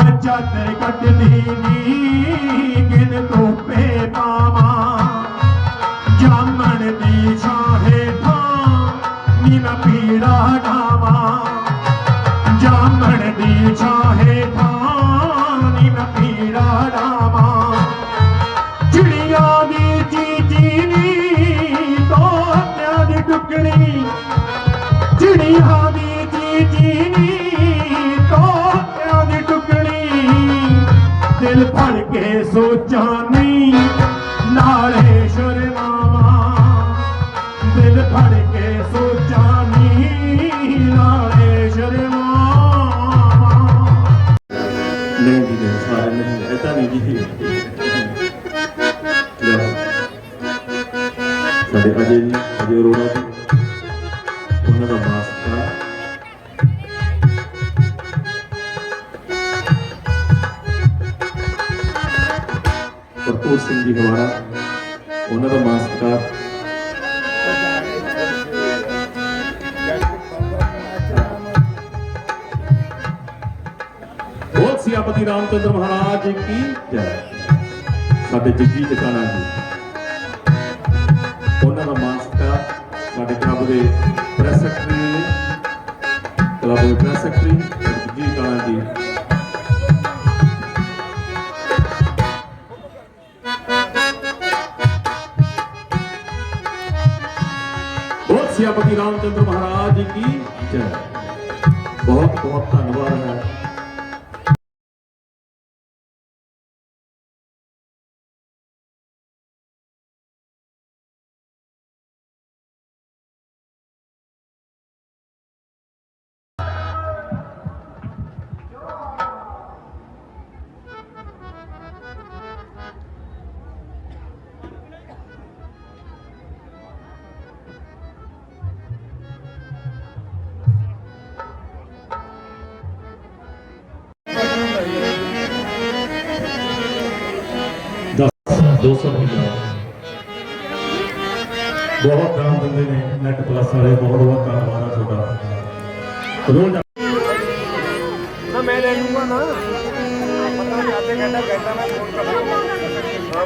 बचत कटलीनी गिन तो धोपे पावा जामण दी छाहे नील पीड़ा डावा जामण दी छाहे नील पीड़ा डावा चिड़िया दी चीचीनी तो त्यादी टुकड़ी। चिड़िया दी चीचीनी ਦਿਲ ਫੜ ਕੇ ਸੋਚਾਂ ਨੀ ਨਾਲੇ ਸ਼ਰਮਾਵਾਂ ਦਿਲ ਫੜ ਕੇ ਸੋਚਾਂ ਨੀ ਨਾਲੇ ਸ਼ਰਮਾਵਾਂ ਨਹੀਂ ਜੀ ਨਹੀਂ ਸਾਰੇ ਨਹੀਂ ਐਦਾਂ ਨਹੀਂ ਜੀ ਲਿਆਓ। ਸਾਡੇ ਅਜੇ ਜੀ ਅਜੇ ਅਰੋੜਾ ਜੀ ਉਹਨਾਂ ਦਾ ਮਾਸਟਰ ਭਰਪੂਰ ਸਿੰਘ ਜੀ ਹਮਾਰਾ ਉਹਨਾਂ ਦਾ ਮਾਸਟਰ ਬੋਲ ਸਿਆਪਤੀ ਰਾਮਚੰਦਰ ਮਹਾਰਾਜ ਜੀ ਕੀ ਜੈ ਸਾਡੇ ਜੱਗੀ ਟਿਕਾਣਾ ਜੀ ਉਹਨਾਂ ਦਾ ਮਾਸਟਰ ਸਾਡੇ ਕਲੱਬ ਦੇ ਪ੍ਰੈਸ ਸੈਕਟਰੀ ਨੇ ਕਲੱਬ ਦੇ ਪ੍ਰੈਸ ਸੈਕਟਰੀ ਜੱਗੀ ਟਿਕਾਣਾ ਜੀ सियापति रामचंद्र महाराज की। जय। बहुत बहुत धन्यवाद है। 200 ਰੁਪਏ ਬਹੁਤ ਦਾਨ ਦਿੰਦੇ ਨੇ ਨੈਟ ਪਲੱਸ ਵਾਲੇ, ਬਹੁਤ ਬਹੁਤ ਧੰਨਵਾਦ ਆ ਤੁਹਾਡਾ ਰੋਜ਼ ਨਾ ਮੈਂ ਲੈ ਲੂੰਗਾ ਨਾ। ਪਤਾ ਨਹੀਂ ਆਤੇ ਘੰਟਾ ਘੰਟਾ ਮੈਂ ਫੋਨ ਕਰਾਂਗਾ